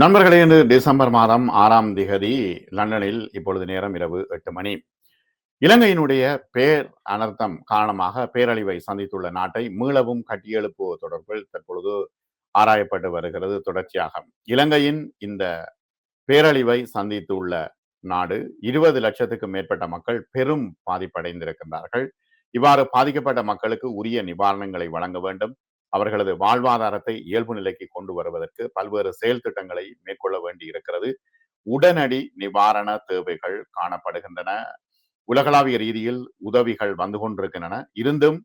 நண்பர்களே இன்று டிசம்பர் மாதம் ஆறாம் திகதி லண்டனில் இப்பொழுது நேரம் இரவு எட்டு மணி. இலங்கையினுடைய பேர் அனர்த்தம் காரணமாக பேரழிவை சந்தித்துள்ள நாட்டை மீளவும் கட்டியெழுப்புவது தொடர்பில் தற்பொழுது ஆராயப்பட்டு வருகிறது தொடர்ச்சியாக. இலங்கையின் இந்த பேரழிவை சந்தித்துள்ள நாடு இருபது லட்சத்துக்கும் மேற்பட்ட மக்கள் பெரும் பாதிப்படைந்திருக்கின்றார்கள். இவ்வாறு பாதிக்கப்பட்ட மக்களுக்கு உரிய நிவாரணங்களை வழங்க வேண்டும். அவர்களது வாழ்வாதாரத்தை இயல்பு நிலைக்கு கொண்டு வருவதற்கு பல்வேறு செயல் திட்டங்களை மேற்கொள்ள வேண்டி இருக்கிறது. உடனடி நிவாரண தேவைகள் காணப்படுகின்றன. உலகளாவிய ரீதியில் உதவிகள் வந்து கொண்டிருக்கின்றன. இருந்தும்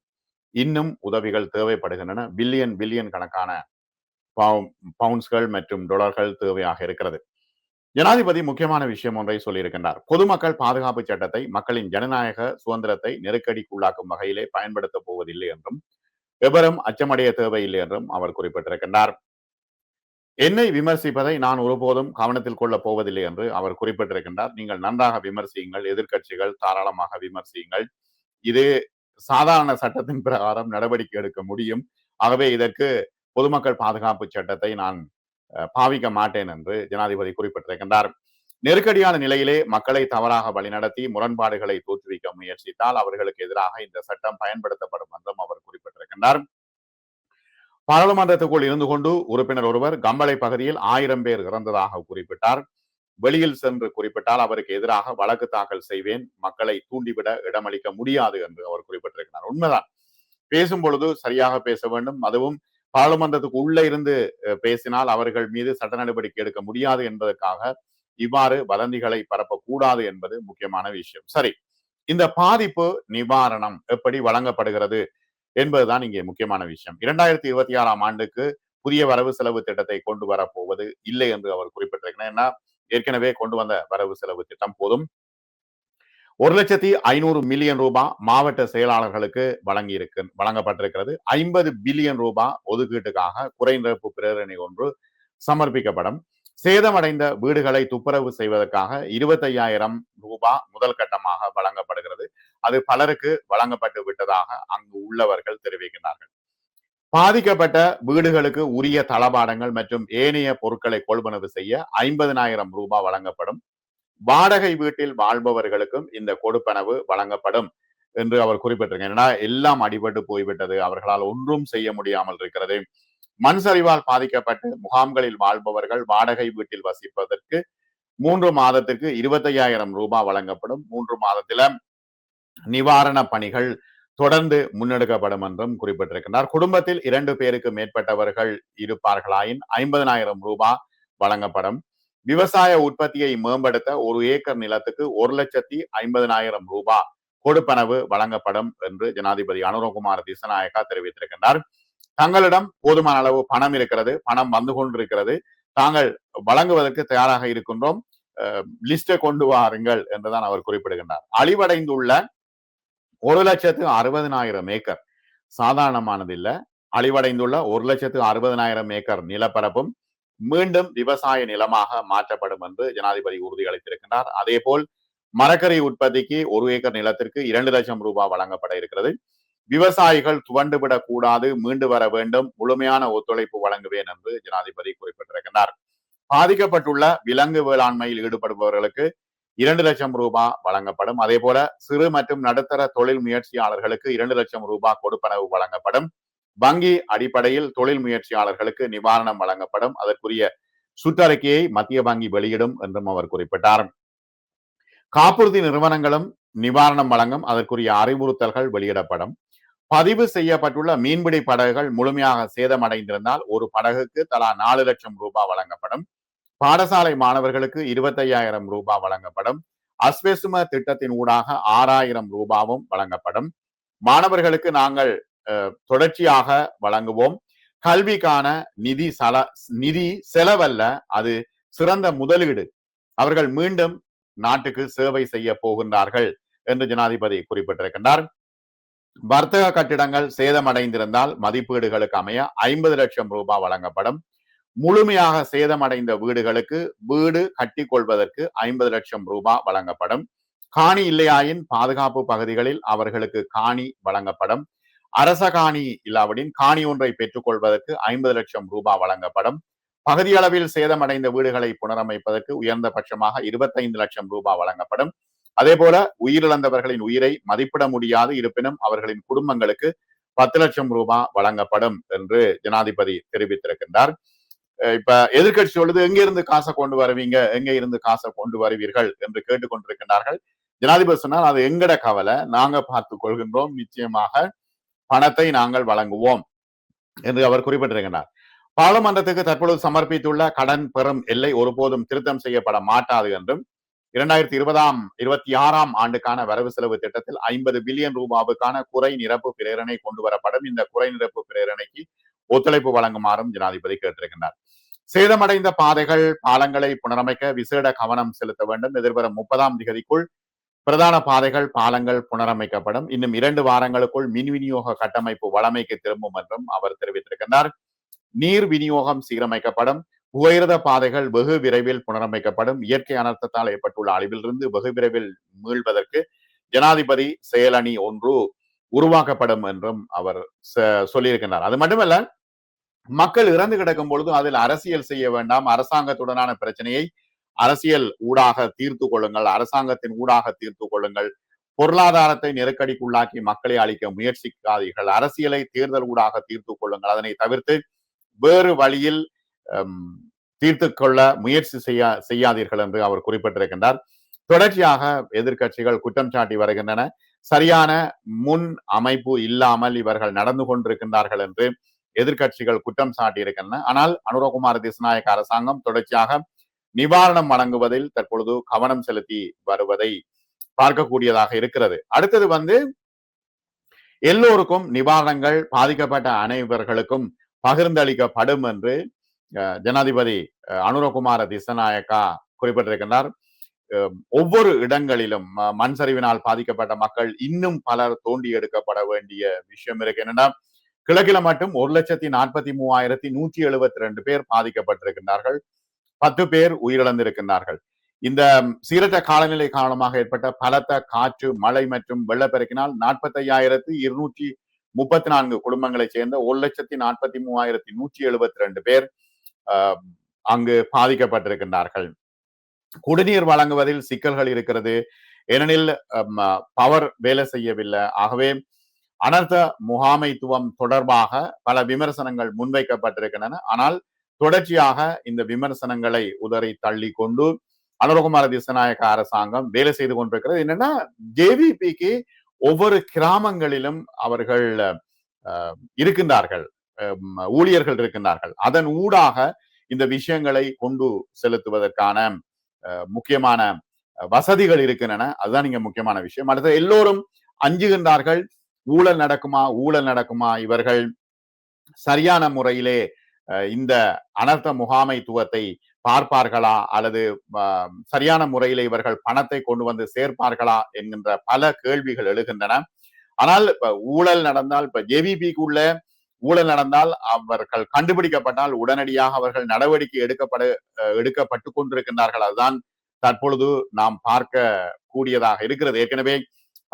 இன்னும் உதவிகள் தேவைப்படுகின்றன. பில்லியன் பில்லியன் கணக்கான பவுன்ஸ்கள் மற்றும் டொலர்கள் தேவையாக இருக்கிறது. ஜனாதிபதி முக்கியமான விஷயம் ஒன்றை சொல்லியிருக்கின்றார். பொதுமக்கள் பாதுகாப்பு சட்டத்தை மக்களின் ஜனநாயக சுதந்திரத்தை நெருக்கடிக்குள்ளாக்கும் வகையிலே பயன்படுத்தப் போவதில்லை என்றும் எவரும் அச்சமடைய தேவையில்லை என்றும் அவர் குறிப்பிட்டிருக்கின்றார். என்னை விமர்சிப்பதை நான் ஒருபோதும் கவனத்தில் கொள்ளப் போவதில்லை என்று அவர் குறிப்பிட்டிருக்கின்றார். நீங்கள் நன்றாக விமர்சியுங்கள் எதிர்கட்சிகள் தாராளமாக விமர்சியுங்கள். இது சாதாரண சட்டத்தின் பிரகாரம் நடவடிக்கை எடுக்க முடியும். ஆகவே இதற்கு பொதுமக்கள் பாதுகாப்பு சட்டத்தை நான் பாவிக்க மாட்டேன் என்று ஜனாதிபதி குறிப்பிட்டிருக்கின்றார். நெருக்கடியான நிலையிலே மக்களை தவறாக வழிநடத்தி முரண்பாடுகளை தோற்றுவிக்க முயற்சித்தால் அவர்களுக்கு எதிராக இந்த சட்டம் பயன்படுத்தப்படும் என்றும் அவர் குறிப்பிட்டிருக்கின்றார். பாராளுமன்றத்துக்குள் இருந்து கொண்டு உறுப்பினர் ஒருவர் கம்பளை பகுதியில் ஆயிரம் பேர் இறந்ததாக குறிப்பிட்டார். வெளியில் சென்று குறிப்பிட்டால் அவருக்கு எதிராக வழக்கு தாக்கல் செய்வேன் மக்களை தூண்டிவிட இடமளிக்க முடியாது என்று அவர் குறிப்பிட்டிருக்கிறார். உண்மைதான். பேசும் பொழுது சரியாக பேச வேண்டும். அதுவும் பாராளுமன்றத்துக்கு உள்ளே இருந்து பேசினால் அவர்கள் மீது சட்ட நடவடிக்கை எடுக்க முடியாது என்பதற்காக இவ்வாறு வதந்திகளை பரப்பக்கூடாது என்பது முக்கியமான விஷயம். சரி இந்த பாதிப்பு நிவாரணம் எப்படி வழங்கப்படுகிறது என்பதுதான் இங்கே முக்கியமான விஷயம். இரண்டாயிரத்தி இருபத்தி ஆறாம் ஆண்டுக்கு புதிய வரவு செலவு திட்டத்தை கொண்டு வரப்போவது இல்லை என்று அவர் குறிப்பிட்டிருக்கிறார். ஏன்னா ஏற்கனவே கொண்டு வந்த வரவு செலவு திட்டம் போதும். ஒரு லட்சத்தி ஐநூறு மில்லியன் ரூபாய் மாவட்ட செயலாளர்களுக்கு வழங்கி இருக்கு வழங்கப்பட்டிருக்கிறது. ஐம்பது பில்லியன் ரூபாய் ஒதுக்கீட்டுக்காக குறைநிரப்பு பிரேரணை ஒன்று சமர்ப்பிக்கப்படும். சேதமடைந்த வீடுகளை துப்புரவு செய்வதற்காக இருபத்தையாயிரம் ரூபாய் முதல் கட்டமாக வழங்கப்படுகிறது. அது பலருக்கு வழங்கப்பட்டு விட்டதாக அங்கு உள்ளவர்கள் தெரிவிக்கிறார்கள். பாதிக்கப்பட்ட வீடுகளுக்கு உரிய தளபாடங்கள் மற்றும் ஏனைய பொருட்களை கொள்வனவு செய்ய ஐம்பதனாயிரம் ரூபாய் வழங்கப்படும். வாடகை வீட்டில் வாழ்பவர்களுக்கும் இந்த கொடுப்பனவு வழங்கப்படும் என்று அவர் குறிப்பிட்டிருக்கார் எல்லாம் அடிபட்டு போய்விட்டது. அவர்களால் ஒன்றும் செய்ய முடியாமல் இருக்கிறது. மண் சரிவால் பாதிக்கப்பட்டு முகாம்களில் வாழ்பவர்கள் வாடகை வீட்டில் வசிப்பதற்கு மூன்று மாதத்திற்கு இருபத்தையாயிரம் ரூபாய் வழங்கப்படும். மூன்று மாதத்தில நிவாரண பணிகள் தொடர்ந்து முன்னெடுக்கப்படும் என்றும் குறிப்பிட்டிருக்கிறார் குடும்பத்தில் இரண்டு பேருக்கு மேற்பட்டவர்கள் இருப்பார்களாயின் ஐம்பதனாயிரம் ரூபாய் வழங்கப்படும். விவசாய உற்பத்தியை மேம்படுத்த ஒரு ஏக்கர் நிலத்துக்கு ஒரு லட்சத்தி ஐம்பதனாயிரம் ரூபாய் கொடுப்பனவு வழங்கப்படும் என்று ஜனாதிபதி அனுரகுமார் திசநாயக்கா தெரிவித்திருக்கின்றார். தங்களிடம் போதுமான அளவு பணம் இருக்கிறது பணம் வந்து கொண்டிருக்கிறது. தாங்கள் வழங்குவதற்கு தயாராக இருக்கின்றோம். லிஸ்டை கொண்டு வாருங்கள் என்றுதான் அவர் குறிப்பிடுகின்றார். அழிவடைந்துள்ள ஒரு லட்சத்து அறுபதனாயிரம் ஏக்கர் சாதாரணமானது இல்லை. அழிவடைந்துள்ள ஒரு லட்சத்து அறுபதனாயிரம் ஏக்கர் நிலப்பரப்பும் மீண்டும் விவசாய நிலமாக மாற்றப்படும் என்று ஜனாதிபதி உறுதியளித்திருக்கின்றார் அதே போல் மரக்கறி உற்பத்திக்கு ஒரு ஏக்கர் நிலத்திற்கு இரண்டு லட்சம் ரூபாய் வழங்கப்பட இருக்கிறது. விவசாயிகள் துவண்டுவிடக் கூடாது மீண்டு வர வேண்டும் முழுமையான ஒத்துழைப்பு வழங்குவேன் என்று ஜனாதிபதி குறிப்பிட்டிருக்கிறார். பாதிக்கப்பட்டுள்ள விலங்கு வேளாண்மையில் ஈடுபடுபவர்களுக்கு இரண்டு லட்சம் ரூபாய் வழங்கப்படும். அதே போல சிறு மற்றும் நடுத்தர தொழில் முயற்சியாளர்களுக்கு இரண்டு லட்சம் ரூபாய் கொடுப்பனவு வழங்கப்படும். வங்கி அடிப்படையில் தொழில் முயற்சியாளர்களுக்கு நிவாரணம் வழங்கப்படும். அதற்குரிய சுற்றறிக்கையை மத்திய வங்கி வெளியிடும் என்றும் அவர் குறிப்பிட்டார். காப்புறுதி நிறுவனங்களும் நிவாரணம் வழங்கும். அதற்குரிய அறிவுறுத்தல்கள் வெளியிடப்படும். பதிவு செய்யப்பட்டுள்ள மீன்பிடி படகுகள் முழுமையாக சேதமடைந்திருந்தால் ஒரு படகுக்கு தலா நாலு லட்சம் ரூபாய் வழங்கப்படும். பாடசாலை மாணவர்களுக்கு இருபத்தையாயிரம் ரூபாய் வழங்கப்படும். அஸ்வெசும திட்டத்தின் ஊடாக ஆறாயிரம் ரூபாவும் வழங்கப்படும். மாணவர்களுக்கு நாங்கள் தொடர்ச்சியாக வழங்குவோம். கல்விக்கான நிதி சல நிதி செலவல்ல அது சிறந்த முதலீடு. அவர்கள் மீண்டும் நாட்டுக்கு சேவை செய்ய போகின்றார்கள் என்று ஜனாதிபதி குறிப்பிட்டிருக்கின்றார். வர்த்தக கட்டிடங்கள் சேதமடைந்திருந்தால் மதிப்பீடுகளுக்கு அமைய ஐம்பது லட்சம் ரூபாய் வழங்கப்படும். முழுமையாக சேதமடைந்த வீடுகளுக்கு வீடு கட்டி கொள்வதற்கு ஐம்பது லட்சம் ரூபாய் வழங்கப்படும். காணி இல்லையாயின் பாதுகாப்பு பகுதிகளில் அவர்களுக்கு காணி வழங்கப்படும். அரச காணி இல்லாவிடின் காணி ஒன்றை பெற்றுக்கொள்வதற்கு ஐம்பது லட்சம் ரூபாய் வழங்கப்படும். பகுதியளவில் சேதமடைந்த வீடுகளை புனரமைப்பதற்கு உயர்ந்த பட்சமாக இருபத்தைந்து லட்சம் ரூபாய் வழங்கப்படும். அதே போல உயிரிழந்தவர்களின் உயிரை மதிப்பிட முடியாது இருப்பினும் அவர்களின் குடும்பங்களுக்கு பத்து லட்சம் ரூபாய் வழங்கப்படும் என்று ஜனாதிபதி தெரிவித்திருக்கின்றார். இப்ப எதிர்கட்சி சொல்லுது எங்க இருந்து காசை கொண்டு வருவீங்க? எங்க இருந்து காசை கொண்டு வருவீர்கள்? என்று கேட்டுக்கொண்டிருக்கின்றார்கள். ஜனாதிபதி சொன்னால் அது எங்கட கவலை. நாங்க பார்த்துக் கொள்கின்றோம். நிச்சயமாக பணத்தை நாங்கள் வழங்குவோம். என்று அவர் குறிப்பிட்டிருக்கிறார் பாராளுமன்றத்துக்கு தற்பொழுது சமர்ப்பித்துள்ள கடன் பெறும் எல்லை ஒருபோதும் திருத்தம் செய்யப்பட மாட்டாது என்றும் இரண்டாயிரத்தி இருபதாம் இருபத்தி ஆறாம் ஆண்டுக்கான வரவு செலவு திட்டத்தில் ஐம்பது பில்லியன் ரூபாவுக்கான குறை நிரப்பு பிரேரணை கொண்டு வரப்படும். இந்த குறை நிரப்பு பிரேரணைக்கு ஒத்துழைப்பு வழங்குமாறும் ஜனாதிபதி கேட்டிருக்கின்றார். சேதமடைந்த பாதைகள் பாலங்களை புனரமைக்க விசேட கவனம் செலுத்த வேண்டும். எதிர்வரும் முப்பதாம் திகதிக்குள் பிரதான பாதைகள் பாலங்கள் புனரமைக்கப்படும். இன்னும் இரண்டு வாரங்களுக்குள் மின் விநியோக கட்டமைப்பு வளமைக்கு திரும்பும் என்றும் அவர் தெரிவித்திருக்கின்றார். நீர் விநியோகம் சீரமைக்கப்படும். புகையிரத பாதைகள் வெகு விரைவில் புனரமைக்கப்படும். இயற்கை அனர்த்தத்தால் ஏற்பட்டுள்ள அழிவிலிருந்து வெகு விரைவில் மீள்வதற்கு ஜனாதிபதி செயலணி ஒன்று உருவாக்கப்படும் என்றும் அவர் சொல்லியிருக்கின்றார். அது மட்டுமல்ல மக்கள் இறந்து கிடக்கும் பொழுது அதில் அரசியல் செய்ய வேண்டாம். அரசாங்கத்துடனான பிரச்சனையை அரசியல் ஊடாக தீர்த்து கொள்ளுங்கள். அரசாங்கத்தின் ஊடாக தீர்த்து கொள்ளுங்கள். பொருளாதாரத்தை நெருக்கடிக்குள்ளாக்கி மக்களை அளிக்க முயற்சிக்காதீர்கள். அரசியலை தேர்தல் ஊடாக தீர்த்து கொள்ளுங்கள். அதனை தவிர்த்து வேறு வழியில் தீர்த்து கொள்ள முயற்சி செய்ய செய்யாதீர்கள் என்று அவர் குறிப்பிட்டிருக்கின்றார். தொடர்ச்சியாக எதிர்கட்சிகள் குற்றம் சாட்டி வருகின்றன. சரியான முன் அமைப்பு இல்லாமல் இவர்கள் நடந்து கொண்டிருக்கின்றார்கள் என்று எதிர்கட்சிகள் குற்றம் சாட்டி இருக்கின்றன ஆனால் அனுரகுமார் திசுநாயக்க அரசாங்கம் தொடர்ச்சியாக நிவாரணம் வழங்குவதில் தற்பொழுது கவனம் செலுத்தி வருவதை பார்க்கக்கூடியதாக இருக்கிறது. அடுத்தது வந்து எல்லோருக்கும் நிவாரணங்கள் பாதிக்கப்பட்ட அனைவர்களுக்கும் பகிர்ந்தளிக்கப்படும் என்று ஜனாதிபதி அனுரகுமார திசநாயக்கா குறிப்பிட்டிருக்கின்றார். ஒவ்வொரு இடங்களிலும் மண் சரிவினால் பாதிக்கப்பட்ட மக்கள் இன்னும் பலர் தோண்டி எடுக்கப்பட வேண்டிய விஷயம் இருக்கு. என்னன்னா கிழக்கில மட்டும் ஒரு லட்சத்தி நாற்பத்தி மூவாயிரத்தி நூற்றி எழுபத்தி ரெண்டு பேர் பாதிக்கப்பட்டிருக்கின்றார்கள். பத்து பேர் உயிரிழந்திருக்கின்றார்கள். இந்த சீரற்ற காலநிலை காரணமாக ஏற்பட்ட பலத்த காற்று மழை மற்றும் வெள்ளப்பெருக்கினால் நாற்பத்தி ஐயாயிரத்தி இருநூற்றி முப்பத்தி நான்கு குடும்பங்களைச் சேர்ந்த ஒரு லட்சத்தி நாற்பத்தி மூவாயிரத்தி நூற்றி எழுபத்தி ரெண்டு பேர் அங்கு பாதிக்கப்பட்டிருக்கின்றார்கள். குடிநீர் வழங்குவதில் சிக்கல்கள் இருக்கிறது. ஏனெனில் பவர் வேலை செய்யவில்லை. ஆகவே அனர்த்த முகாமைத்துவம் தொடர்பாக பல விமர்சனங்கள் முன்வைக்கப்பட்டிருக்கின்றன. ஆனால் தொடர்ச்சியாக இந்த விமர்சனங்களை உதறி தள்ளி கொண்டு அனுரகுமார திசநாயக அரசாங்கம் வேலை செய்து கொண்டிருக்கிறது. என்னன்னா ஜேவிபிக்கு ஒவ்வொரு கிராமங்களிலும் அவர்கள் இருக்கின்றார்கள். ஊழியர்கள் இருக்கின்றார்கள். அதன் ஊடாக இந்த விஷயங்களை கொண்டு செலுத்துவதற்கான முக்கியமான வசதிகள் இருக்கின்றன. அதுதான் இங்க முக்கியமான விஷயம். அடுத்த எல்லோரும் அஞ்சுகின்றார்கள். ஊழல் நடக்குமா? ஊழல் நடக்குமா? இவர்கள் சரியான முறையிலே இந்த அனர்த்த முகாமைத்துவத்தை பார்ப்பார்களா? அல்லது சரியான முறையில் இவர்கள் பணத்தை கொண்டு வந்து சேர்ப்பார்களா? என்கின்ற பல கேள்விகள் எழுகின்றன. ஆனால் இப்ப ஊழல் நடந்தால் இப்ப ஜேவிபிக்குள்ள ஊழல் நடந்தால் அவர்கள் கண்டுபிடிக்கப்பட்டால் உடனடியாக அவர்கள் நடவடிக்கை எடுக்கப்பட எடுக்கப்பட்டு கொண்டிருக்கின்றார்கள். அதுதான் தற்பொழுது நாம் பார்க்க கூடியதாக இருக்கிறது. ஏற்கனவே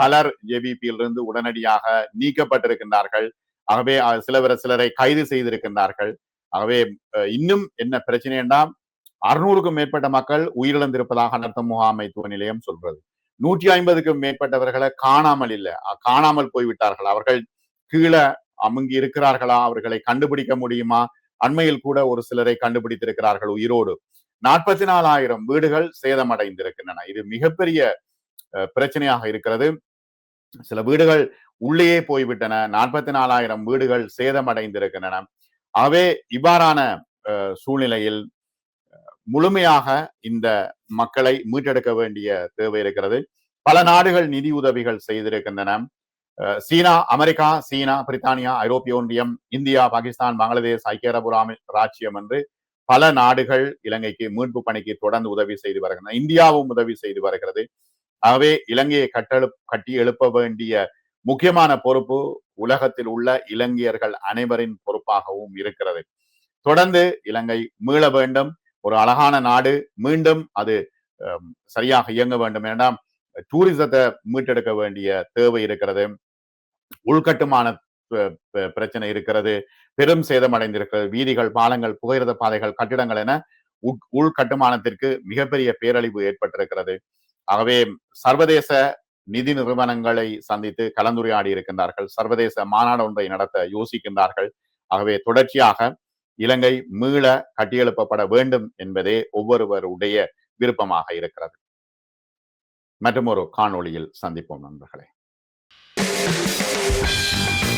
பலர் ஜேபிபியிலிருந்து உடனடியாக நீக்கப்பட்டிருக்கின்றார்கள். ஆகவே சிலவர் சிலரை கைது செய்திருக்கின்றார்கள். ஆகவே இன்னும் என்ன பிரச்சனை என்றால் அறுநூறுக்கும் மேற்பட்ட மக்கள் உயிரிழந்திருப்பதாக அனர்த்த முகாமைத்துவ நிலையம் சொல்றது நூற்றி ஐம்பதுக்கும் மேற்பட்டவர்களை காணாமல் இல்லை. காணாமல் போய்விட்டார்கள். அவர்கள் கீழே அமுங்கி இருக்கிறார்களா? அவர்களை கண்டுபிடிக்க முடியுமா? அண்மையில் கூட ஒரு சிலரை கண்டுபிடித்திருக்கிறார்கள் உயிரோடு. நாற்பத்தி நாலாயிரம் வீடுகள் சேதமடைந்திருக்கின்றன. இது மிகப்பெரிய பிரச்சனையாக இருக்கிறது. சில வீடுகள் உள்ளேயே போய்விட்டன. நாற்பத்தி நாலாயிரம் வீடுகள் சேதமடைந்திருக்கின்றன. ஆகவே இவ்வாறான சூழ்நிலையில் முழுமையாக இந்த மக்களை மீட்டெடுக்க வேண்டிய தேவை இருக்கிறது. பல நாடுகள் நிதி உதவிகள் செய்திருக்கின்றன. சீனா அமெரிக்கா சீனா பிரித்தானியா ஐரோப்பிய ஒன்றியம் இந்தியா பாகிஸ்தான் பங்களாதேஷ் ஐக்கிய அரபு ராச்சியம் என்று பல நாடுகள் இலங்கைக்கு மீட்பு பணிக்கு தொடர்ந்து உதவி செய்து வருகின்றன. இந்தியாவும் உதவி செய்து வருகிறது. ஆகவே இலங்கையை கட்டெழு கட்டி எழுப்ப வேண்டிய முக்கியமான பொறுப்பு உலகத்தில் உள்ள இலங்கையர்கள் அனைவரின் பொறுப்பாகவும் இருக்கிறது. தொடர்ந்து இலங்கை மீள வேண்டும். ஒரு அழகான நாடு. மீண்டும் அது சரியாக இயங்க வேண்டும். ஏன்னா டூரிசத்தை மீட்டெடுக்க வேண்டிய தேவை இருக்கிறது. உள்கட்டுமான பிரச்சனை இருக்கிறது. பெரும் சேதம் அடைந்திருக்கிறது. வீதிகள் பாலங்கள் புகையிரத பாதைகள் கட்டிடங்கள் என உள்கட்டுமானத்திற்கு மிகப்பெரிய பேரழிவு ஏற்பட்டிருக்கிறது. ஆகவே சர்வதேச நிதி நிறுவனங்களை சந்தித்து கலந்துரையாடி இருக்கின்றார்கள். சர்வதேச மாநாடு ஒன்றை நடத்த யோசிக்கின்றார்கள். ஆகவே தொடர்ச்சியாக இலங்கை மீள கட்டியெழுப்பப்பட வேண்டும் என்பதே ஒவ்வொருவருடைய விருப்பமாக இருக்கிறது. மற்றும் ஒரு காணொளியில் சந்திப்போம் நண்பர்களே. Thank you.